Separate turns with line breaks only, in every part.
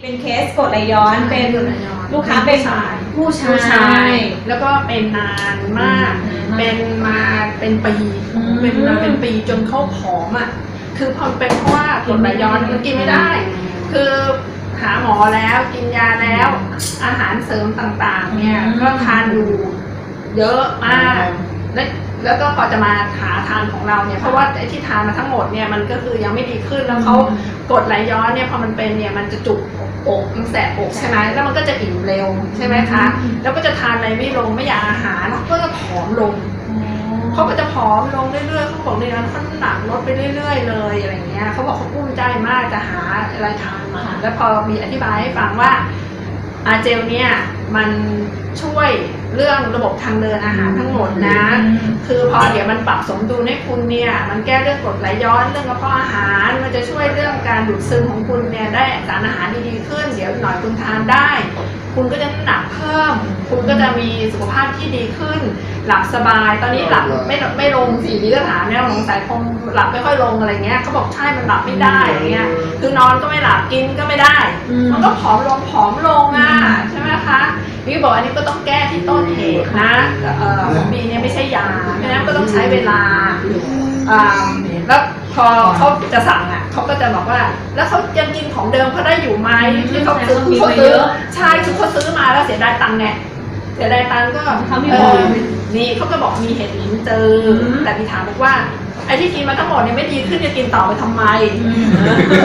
เป็นเคสกดไหลย้อนเป็นลูกค้าเป็นผู้ช
ผู้ชาา
ยย
แล้วก็เป็นนานมาก
อืม
เป็นมาเป็นปี
อืม
เป็นมาเป็นปีจนเขาผอมอะคือพอเป็นเพราะว่ากรดไหลย้อนมันกินไม่ได้ คือหาหมอแล้วกินยาแล้ว อาหารเสริมต่างๆ เนี่ย
อืม
ก็ทานอยู่เยอะมากและ แล้วก็พอจะมาหาทานของเราเนี่ยเพราะว่าไอ้ที่ทานมาทั้งหมดเนี่ยมันก็คือยังไม่ดีขึ้นแล้วเขากดไหลย้อนเนี่ยพอมันเป็นเนี่ยมันจะจุกอกมันแสบอกใช่ไหมแล้วมันก็จะอิ่มเร็วใช่ไหมคะแล้วก็จะทานอะไรไม่ลงไม่อยากอาหารแล้วก็จะผอมลงเขาก็จะผอมลงเรื่อยๆเขาบอกในนั้นเขาน้ำหนักลดไปเรื่อย ๆ เลยอะไรเงี้ยเขาบอกเขากุ้มใจมากจะหาอะไรทานมาแล้วพอมีอธิบายให้ฟังว่า อาเจลเนี่ยมันช่วยเรื่องระบบทางเดินอาหารทั้งหมดนะ คือพอเดี๋ยวมันปรับสมดุลให้คุณเนี่ย มันแก้เรื่องกรดไหลย้อนเรื่องกระเพาะอาหาร มันจะช่วยเรื่องการดูดซึมของคุณเนี่ยได้สารอาหารดีๆขึ้น เดี๋ยวหน่อยคุณทานได้ คุณก็จะน้ำหนักเพิ่ม คุณก็จะมีสุขภาพที่ดีขึ้น หลับสบาย ตอนนี้หลับไม่ไม่ลงสี่มีก็ถามเนี่ยสงสัยคงหลับไม่ค่อยลงอะไรเงี้ยเขาบอกใช่มันหลับไม่ได้อะไรเงี้ยคือนอนก็ไม่หลับกินก็ไม่ได้
อืม
มันก็ผอมลงผอมลงอะใช่ไหมคะนี่บอกอันนี้ก็ต้องแก้ที่ต้นเหตุนะเอ่อของบีเนี่ยไม่ใช่ยาเพราะฉะนั้นก็ต้องใช้เวลาอ่าแล้วพอเขาจะสั่งอะเขาก็จะบอกว่า แล้วเขายังกินของเดิมเขาได้อยู่ไหมที่เขาซื้อ
มี
เขา
ไป
ซื้
เย
อ
อะ
ใช่คือเขาซื้อมาแล้วเสียดายตังค์ไง เสียดายตังค์ก็
เขาไม่
เอ
บอก
อนี่เขาก็บอกมีเห็ดหลินเจออ
ม
แต่พี่ถามบอกว่าไอ้ที่กินมาทั้งหมดเนี่ยไม่ดีขึ้นจะกินต่อไปทำไม
อืม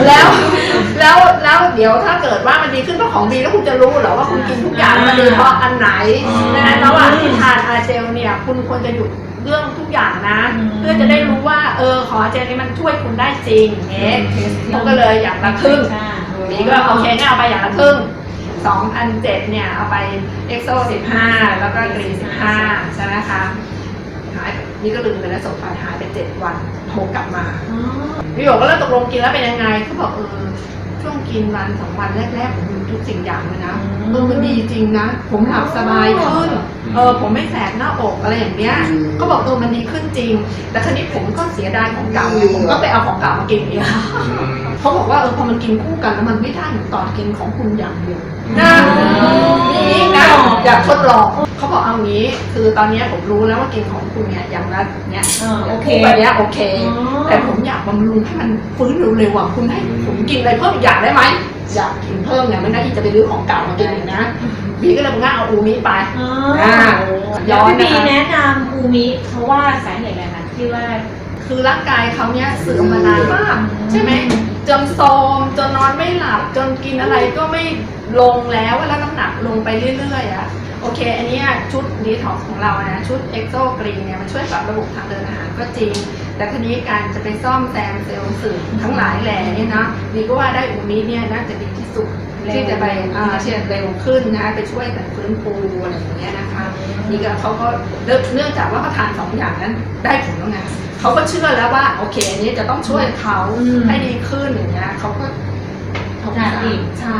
แล้วแล้วแล้วเดี๋ยวถ้าเกิดว่ามันดีขึ้นเพราะของดีแล้วคุณจะรู้เหรอว่าคุณกินทุกอย่างมันดีเพราะอันไหน
อ๋อ
ดังนั้นระหว่างที่ทานอาเจลเนี่ยคุณควรจะหยุดเรื่องทุกอย่างนะ
อืม
เพื่อจะได้รู้ว่าเออของอาเจลนี้มันช่วยคุณได้จริงเนี่ยผมก็เลยอย่างละครึ่งนี่ก็โอเคเนี่ยเอาไปอย่างละครึ่ง 2,007เนี่ย เอาไปเอ็กโซ15แล้วก็กรี15ใช่ไหมคะหายนี่ก็ลืมไปแล้วส่งไปหายไป7วันโทรกลับมาพี่บอกว่าแล้วตกลงกินแล้วเป็นยังไงเขาบอกเออช่วงกินวันสองวันแรกๆผมดูทุกสิ่งอย่างเลยนะ
อืม
เออมันดีจริงนะ ผมหลับสบายขึ้นเออผมไม่แสบหน้าอกอะไรอย่างเงี้ยเขาบอกเออมันดีขึ้นจริง แต่ครั้นี้ผมก็เสียดายของเก่าอยู่ผมก็ไปเอาของเก่ามากินอีก เขาบอกว่าเออพอมันกินคู่กันแล้วมันไม่ได้เหมือนตอนกินของคุณอย่างเดียวนะนี่นะอยากทดลองเขาบอกเอางี้ คือตอนเนี้ยผมรู้แล้วว่ากินของคุณเนี่ยอย่างละเนี้ย
อ่าโอเค
คู่กันเนี้ยโอเค
อ๋อ
แต่ผมอยากบำรุงให้มันฟื้นเร็วๆอะคุณให้ผมกินอะไรเพิ่มอีกอย่างได้ไหมอยากกินเพิ่มเนี่ยไม่ได้ที่จะไปรื้อของเก่ามากินอีกนะบีก็เลยบอกว่าเอาอูมิไป
อ๋อ
อ่า
ย้อนพี่บี
นะคะ
แนะนำอูมิเพราะว่าสาเหตุอะไรคะที่ว่า
คือร่างกายเขาเนี่ยเสื่อมมานานมากใช่ไหมจ นโทรมจนนอนไม่หลับจนกินอะไรก็ไม่ลงแล้วแล้วน้ำหนักลงไปเรื่อยๆอะโอเค อันนี้ชุดดีท็อกของเรานะชุดเอ็กโซกรีนเนี่ยมันช่วยปรับระบบทางเดินอาหารก็จริง แต่ทีนี้การจะไปซ่อมแซมเซลล์สื่อทั้งหลายแหล่เนี่ยนะดีก็ว่าได้อูมิเนี่ยน่าจะดีที่สุดที่จะไปเชียเร็วขึ้นนะไปช่วยกันฟื้นฟูอะไรอย่างเงี้ยนะคะนี่ก็เขาก็เนื่องเนื่องจากว่าเขาทานสองอย่างนั้นได้ผลแล้วไง เขาก็เชื่อแล้วว่า โอเคอันนี้จะต้องช่วยเขา
อืม
ให้ดีขึ้นอย่างเงี้ยเขาก็
ทานอีก
ใช่